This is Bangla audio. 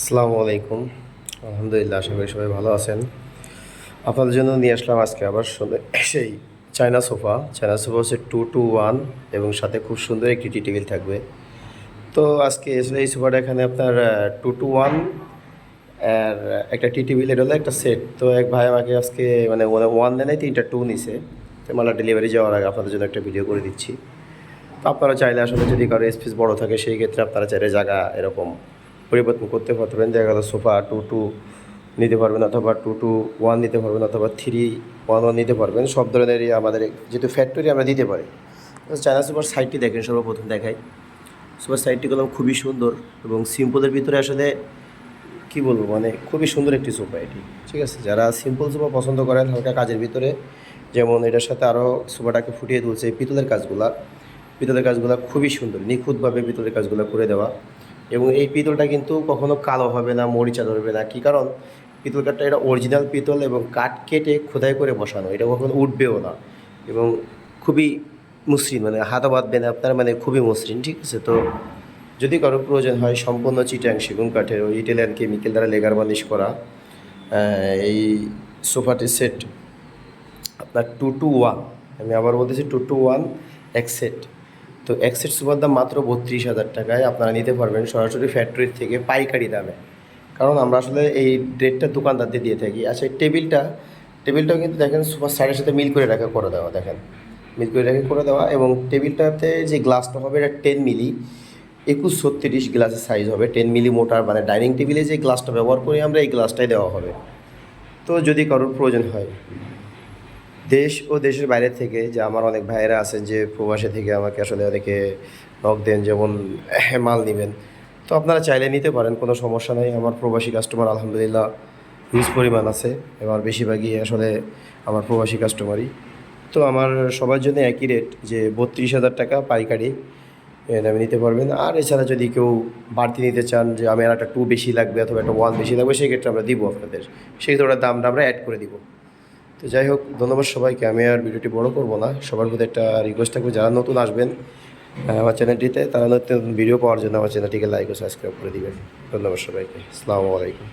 আসসালামু আলাইকুম। আলহামদুলিল্লাহ, আশা করি সবাই ভালো আছেন। আপনাদের জন্য নিয়ে আসলাম আজকে আবার সেই চায়না সোফা। চায়না সোফা হচ্ছে টু টু ওয়ান এবং সাথে খুব সুন্দর একটি টি টেবিল থাকবে। তো আজকে আসলে এই সোফাটা এখানে আপনার টু টু ওয়ান আর একটা টি টেবিল, এটা হলো একটা সেট তো এক ভাই আমাকে আজকে মানে ওয়ান দেয় নাই, তিনটা টু নিছে। তো মালা ডেলিভারি যাওয়ার আগে আপনাদের জন্য একটা ভিডিও করে দিচ্ছি। তো আপনারা চাইলে আসলে যদি কারও স্পেস বড় থাকে, সেই ক্ষেত্রে আপনারা চাইলে জায়গা এরকম পরিবর্তন করতে পারবেন দেখা গেল সোফা টু টু নিতে পারবেন অথবা টু টু ওয়ান নিতে পারবেন অথবা থ্রি ওয়ান ওয়ান নিতে পারবেন। সব ধরনেরই আমাদের যেহেতু ফ্যাক্টরি আমরা দিতে পারি। চায়না সুপার সাইটটি দেখেন, সর্বপ্রথম দেখাই। সুপার সাইটটি কলম খুবই সুন্দর এবং সিম্পলের ভিতরে আসলে কি বলব মানে খুবই সুন্দর একটি সোফা এটি। ঠিক আছে? যারা সিম্পল সোফা পছন্দ করেন, হালকা কাজের ভিতরে, যেমন এটার সাথে আরও সোফাটাকে ফুটিয়ে তুলছে পিতলের কাজগুলা। পিতলের কাজগুলো খুবই সুন্দর, নিখুঁতভাবে পিতলের কাজগুলো করে দেওয়া। এবং এই পিতলটা কিন্তু কখনো কালো হবে না, মরিচা ধরবে না। কি কারণ? পিতল কাঠটা এটা অরিজিনাল পিতল এবং কাঠ কেটে খোদাই করে বসানো। এটা কখনো উঠবেও না এবং খুবই মসৃণ মানে বাঁধবে না আপনার মানে খুবই মসৃণ, ঠিক আছে? তো যদি কারও প্রয়োজন হয় সম্পূর্ণ চিটাং সেগুন কাঠের ওই ইটালিয়ান কেমিক্যাল দ্বারা লেগার বালিশ করা এই সোফাটির সেট আপনার টু টু ওয়ান আমি আবার বলতেছি টু টু ওয়ান এক সেট তো এক সেট সুপার দাম মাত্র বত্রিশ হাজার টাকায় আপনারা নিতে পারবেন সরাসরি ফ্যাক্টরির থেকে পাইকারি দামে। কারণ আমরা আসলে এই রেটটা দোকানদারদের দিয়ে থাকি। আচ্ছা এই টেবিলটা টেবিলটাও কিন্তু দেখেন সুপার সাইডের সাথে মিল করে রাখা, করে দেওয়া, দেখেন। মিল করে রাখা, করে দেওয়া এবং টেবিলটাতে যে গ্লাসটা হবে এটা টেন মিলি একুশ ছত্রিশ গ্লাসের সাইজ হবে। টেন মিলি মোটার মানে ডাইনিং টেবিলে যে গ্লাসটা ব্যবহার করি আমরা, এই গ্লাসটাই দেওয়া হবে। তো যদি কারোর প্রয়োজন হয় দেশ ও দেশের বাইরে থেকে যে আমার অনেক ভাইয়েরা আছেন যে প্রবাসী থেকে আমাকে আসলে অনেকে নক দেন, যেমন মাল নেবেন। তো আপনারা চাইলে নিতে পারেন, কোনো সমস্যা নেই। আমার প্রবাসী কাস্টমার আলহামদুলিল্লাহ হিউজ পরিমাণ আছে। এবার বেশিরভাগই আসলে আমার প্রবাসী কাস্টমারই তো আমার সবার জন্য একই রেট যে বত্রিশ হাজার টাকা পাইকারি দামে নিতে পারবেন। আর এছাড়া যদি কেউ বাড়তি নিতে চান যে আমি আর একটা টু বেশি লাগবে অথবা একটা ওয়ান বেশি লাগবে, সেক্ষেত্রে আমরা দিব আপনাদের। সেই ওটার দামটা আমরা অ্যাড করে দিব। তো যাই হোক, ধন্যবাদ সবাইকে। আমি আর ভিডিওটি বড় করব না। সবার প্রতি একটা রিকোয়েস্ট থাকবে, যারা নতুন আসবেন আমার চ্যানেলটিতে তারা নতুন ভিডিও পাওয়ার জন্য আমার চ্যানেলটিকে লাইক ও সাবস্ক্রাইব করে দিবেন। ধন্যবাদ সবাইকে। আসসালামু আলাইকুম।